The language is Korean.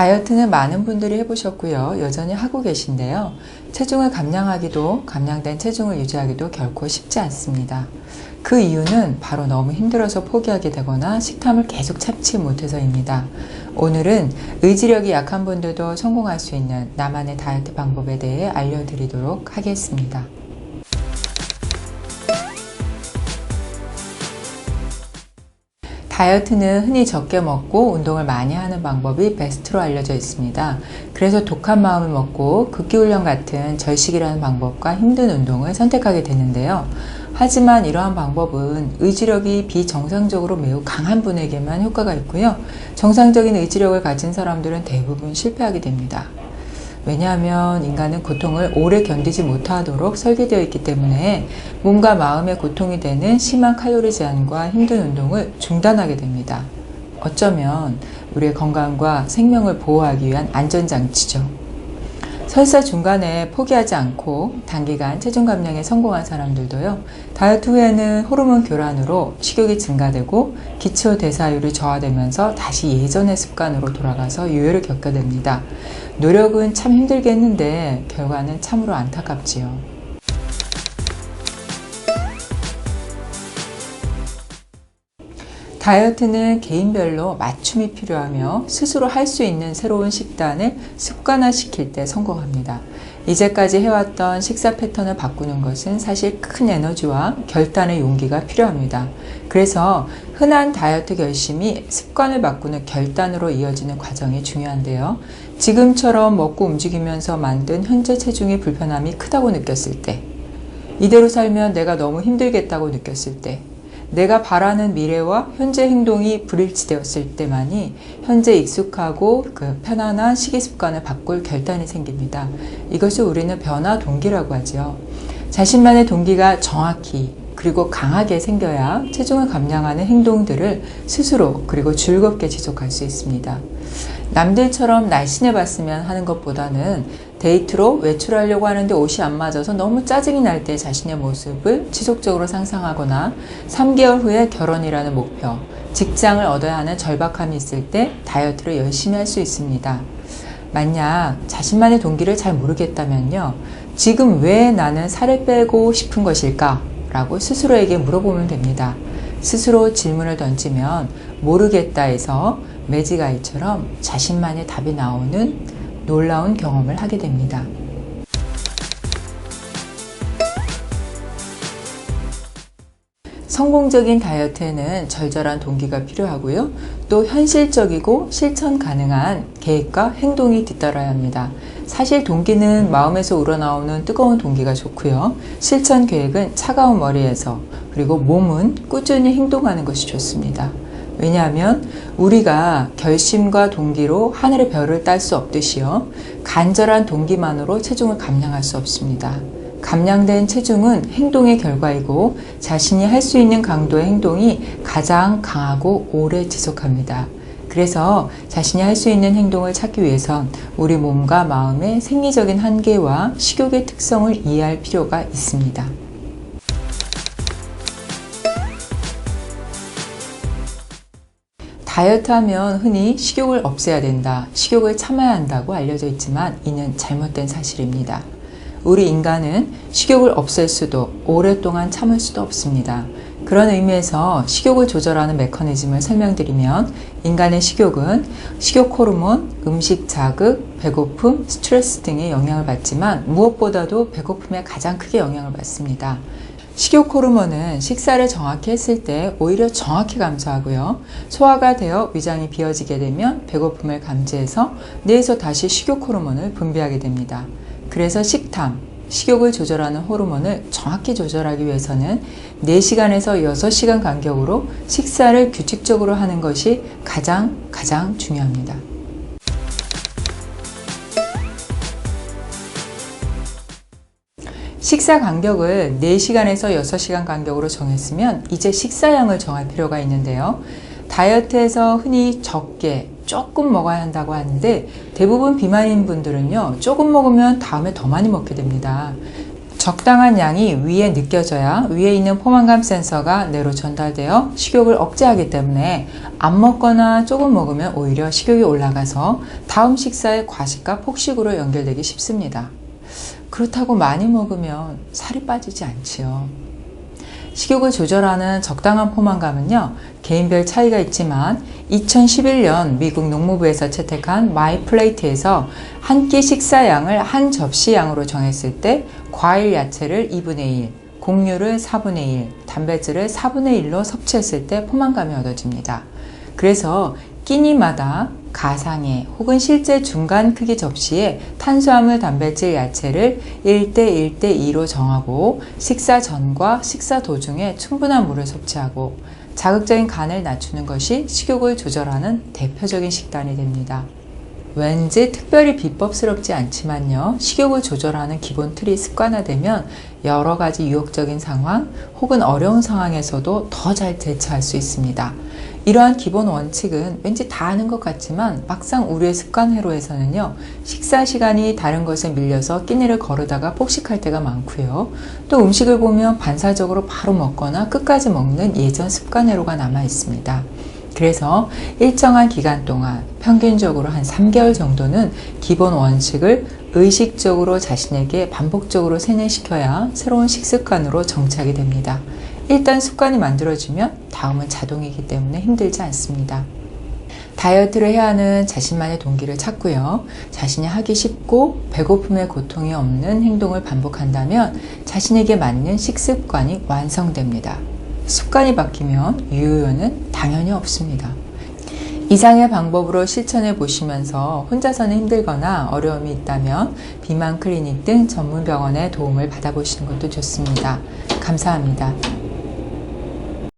다이어트는 많은 분들이 해보셨고요. 여전히 하고 계신데요. 체중을 감량하기도, 감량된 체중을 유지하기도 결코 쉽지 않습니다. 그 이유는 바로 너무 힘들어서 포기하게 되거나 식탐을 계속 참지 못해서입니다. 오늘은 의지력이 약한 분들도 성공할 수 있는 나만의 다이어트 방법에 대해 알려드리도록 하겠습니다. 다이어트는 흔히 적게 먹고 운동을 많이 하는 방법이 베스트로 알려져 있습니다. 그래서 독한 마음을 먹고 극기훈련 같은 절식이라는 방법과 힘든 운동을 선택하게 되는데요. 하지만 이러한 방법은 의지력이 비정상적으로 매우 강한 분에게만 효과가 있고요. 정상적인 의지력을 가진 사람들은 대부분 실패하게 됩니다. 왜냐하면 인간은 고통을 오래 견디지 못하도록 설계되어 있기 때문에 몸과 마음의 고통이 되는 심한 칼로리 제한과 힘든 운동을 중단하게 됩니다. 어쩌면 우리의 건강과 생명을 보호하기 위한 안전장치죠. 설사 중간에 포기하지 않고 단기간 체중 감량에 성공한 사람들도요, 다이어트 후에는 호르몬 교란으로 식욕이 증가되고 기초 대사율이 저하되면서 다시 예전의 습관으로 돌아가서 유혈을 겪게 됩니다. 노력은 참 힘들겠는데 결과는 참으로 안타깝지요. 다이어트는 개인별로 맞춤이 필요하며 스스로 할 수 있는 새로운 식단을 습관화시킬 때 성공합니다. 이제까지 해왔던 식사 패턴을 바꾸는 것은 사실 큰 에너지와 결단의 용기가 필요합니다. 그래서 흔한 다이어트 결심이 습관을 바꾸는 결단으로 이어지는 과정이 중요한데요. 지금처럼 먹고 움직이면서 만든 현재 체중의 불편함이 크다고 느꼈을 때, 이대로 살면 내가 너무 힘들겠다고 느꼈을 때, 내가 바라는 미래와 현재 행동이 불일치되었을 때만이 현재 익숙하고 그 편안한 식이 습관을 바꿀 결단이 생깁니다. 이것을 우리는 변화 동기라고 하죠. 자신만의 동기가 정확히 그리고 강하게 생겨야 체중을 감량하는 행동들을 스스로 그리고 즐겁게 지속할 수 있습니다. 남들처럼 날씬해 봤으면 하는 것보다는 데이트로 외출하려고 하는데 옷이 안 맞아서 너무 짜증이 날 때 자신의 모습을 지속적으로 상상하거나 3개월 후에 결혼이라는 목표, 직장을 얻어야 하는 절박함이 있을 때 다이어트를 열심히 할 수 있습니다. 만약 자신만의 동기를 잘 모르겠다면요. 지금 왜 나는 살을 빼고 싶은 것일까? 라고 스스로에게 물어보면 됩니다. 스스로 질문을 던지면 모르겠다에서 매지가이처럼 자신만의 답이 나오는 놀라운 경험을 하게 됩니다. 성공적인 다이어트에는 절절한 동기가 필요하고요. 또 현실적이고 실천 가능한 계획과 행동이 뒤따라야 합니다. 사실 동기는 마음에서 우러나오는 뜨거운 동기가 좋고요. 실천 계획은 차가운 머리에서 그리고 몸은 꾸준히 행동하는 것이 좋습니다. 왜냐하면 우리가 결심과 동기로 하늘의 별을 딸 수 없듯이요. 간절한 동기만으로 체중을 감량할 수 없습니다. 감량된 체중은 행동의 결과이고 자신이 할 수 있는 강도의 행동이 가장 강하고 오래 지속합니다. 그래서 자신이 할 수 있는 행동을 찾기 위해선 우리 몸과 마음의 생리적인 한계와 식욕의 특성을 이해할 필요가 있습니다. 다이어트 하면 흔히 식욕을 없애야 된다, 식욕을 참아야 한다고 알려져 있지만 이는 잘못된 사실입니다. 우리 인간은 식욕을 없앨 수도 오랫동안 참을 수도 없습니다. 그런 의미에서 식욕을 조절하는 메커니즘을 설명드리면 인간의 식욕은 식욕 호르몬, 음식 자극, 배고픔, 스트레스 등의 영향을 받지만 무엇보다도 배고픔에 가장 크게 영향을 받습니다. 식욕 호르몬은 식사를 정확히 했을 때 오히려 정확히 감소하고요. 소화가 되어 위장이 비어지게 되면 배고픔을 감지해서 뇌에서 다시 식욕 호르몬을 분비하게 됩니다. 그래서 식탐, 식욕을 조절하는 호르몬을 정확히 조절하기 위해서는 4시간에서 6시간 간격으로 식사를 규칙적으로 하는 것이 가장 가장 중요합니다. 식사 간격을 4시간에서 6시간 간격으로 정했으면 이제 식사량을 정할 필요가 있는데요. 다이어트에서 흔히 적게 조금 먹어야 한다고 하는데 대부분 비만인 분들은요 조금 먹으면 다음에 더 많이 먹게 됩니다. 적당한 양이 위에 느껴져야 위에 있는 포만감 센서가 뇌로 전달되어 식욕을 억제하기 때문에 안 먹거나 조금 먹으면 오히려 식욕이 올라가서 다음 식사에 과식과 폭식으로 연결되기 쉽습니다. 그렇다고 많이 먹으면 살이 빠지지 않지요. 식욕을 조절하는 적당한 포만감은요, 개인별 차이가 있지만 2011년 미국 농무부에서 채택한 마이 플레이트에서 한 끼 식사량을 한 접시 양으로 정했을 때 과일 야채를 2분의 1, 곡류를 4분의 1, 단백질을 4분의 1로 섭취했을 때 포만감이 얻어집니다. 그래서 끼니마다 가상의 혹은 실제 중간 크기 접시에 탄수화물, 단백질, 야채를 1대 1대 2로 정하고 식사 전과 식사 도중에 충분한 물을 섭취하고 자극적인 간을 낮추는 것이 식욕을 조절하는 대표적인 식단이 됩니다. 왠지 특별히 비법스럽지 않지만요. 식욕을 조절하는 기본 틀이 습관화되면 여러 가지 유혹적인 상황 혹은 어려운 상황에서도 더 잘 대처할 수 있습니다. 이러한 기본 원칙은 왠지 다 아는 것 같지만 막상 우리의 습관 회로에서는요. 식사 시간이 다른 것에 밀려서 끼니를 거르다가 폭식할 때가 많고요. 또 음식을 보면 반사적으로 바로 먹거나 끝까지 먹는 예전 습관 회로가 남아 있습니다. 그래서 일정한 기간 동안 평균적으로 한 3개월 정도는 기본 원칙을 의식적으로 자신에게 반복적으로 세뇌시켜야 새로운 식습관으로 정착이 됩니다. 일단 습관이 만들어지면 다음은 자동이기 때문에 힘들지 않습니다. 다이어트를 해야 하는 자신만의 동기를 찾고요. 자신이 하기 쉽고 배고픔의 고통이 없는 행동을 반복한다면 자신에게 맞는 식습관이 완성됩니다. 습관이 바뀌면 유효는 당연히 없습니다. 이상의 방법으로 실천해 보시면서 혼자서는 힘들거나 어려움이 있다면 비만 클리닉 등 전문 병원의 도움을 받아보시는 것도 좋습니다. 감사합니다.